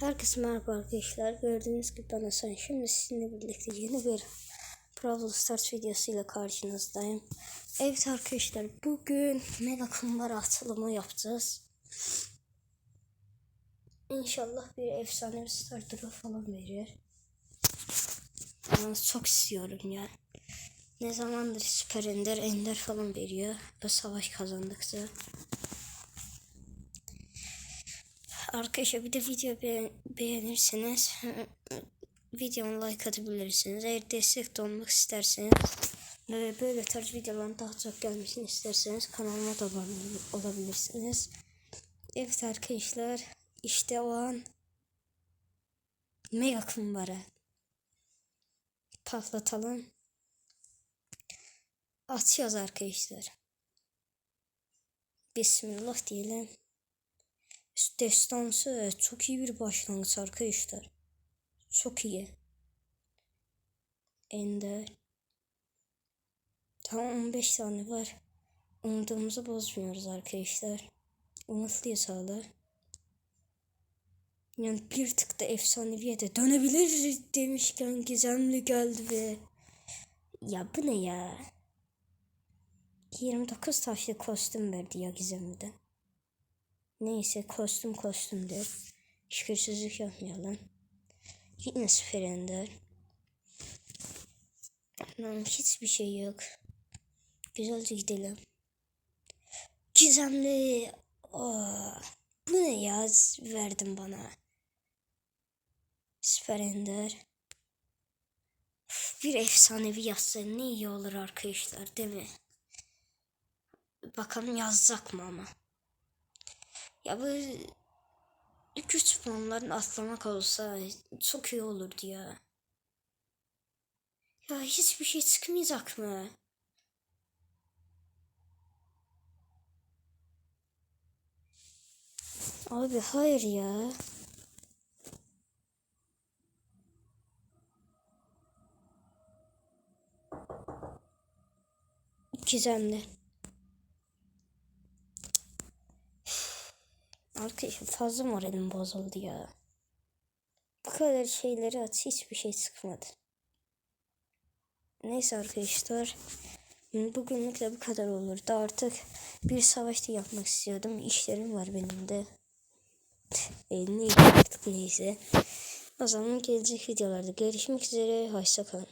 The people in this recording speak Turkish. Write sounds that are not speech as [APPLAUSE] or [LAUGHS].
Herkese merhaba arkadaşlar. Gördüğünüz gibi ben Hasan. Şimdi sizinle birlikte yeni bir Brawl Stars videosuyla karşınızdayım. Evet arkadaşlar bugün Mega Kumbara atılımı yapacağız. İnşallah bir efsane bir starter falan verir. Ben çok istiyorum ya. Ne zamandır Süper Ender, Ender falan veriyor. Ve savaş kazandıkça. Arkadaşlar bir de video beğen beğenirseniz [LAUGHS] videomu like atabilirsiniz. Eğer destek de olmak isterseniz ve böyle tarz videoların daha çok gelmesini isterseniz kanalıma da abone olabilirsiniz. Evet arkadaşlar işte o an mega kumbara patlatalım. Atıyoruz arkadaşlar. Bismillah diyelim. Destansı çok iyi bir başlangıç arkadaşlar. Çok iyi. Ender. Tam 15 tane var. Umudumuzu bozmuyoruz arkadaşlar. Umutluyuz hala. Yani bir tık da efsaneviye de dönebilir demişken gizemli geldi ve ya bu ne ya? 29 taşlı kostüm verdi ya gizemliden. Neyse kostüm kostümdür. Şükürsüzlük yapmayalım. Yine sıfır ender. Lan hiçbir şey yok. Güzelce gidelim. Gizemli. Oh, bu ne ya verdin bana. Süper ender. Bir efsanevi yazsa ne iyi olur arkadaşlar değil mi? Bakalım yazacak mı ama. Ya bu güç puanlarını atlamak olsa çok iyi olurdu ya. Ya hiçbir şey çıkmayacak mı? Abi hayır ya. Gizemli. Arkadaşım fazla moralim bozuldu ya. Bu kadar şeyleri at hiçbir şey çıkmadı. Neyse arkadaşlar. Bugünlük de bu kadar olurdu. Artık bir savaşta yapmak istiyordum. İşlerim var benim de. E, neyse artık neyse. O zaman gelecek videolarda görüşmek üzere. Hoşçakalın.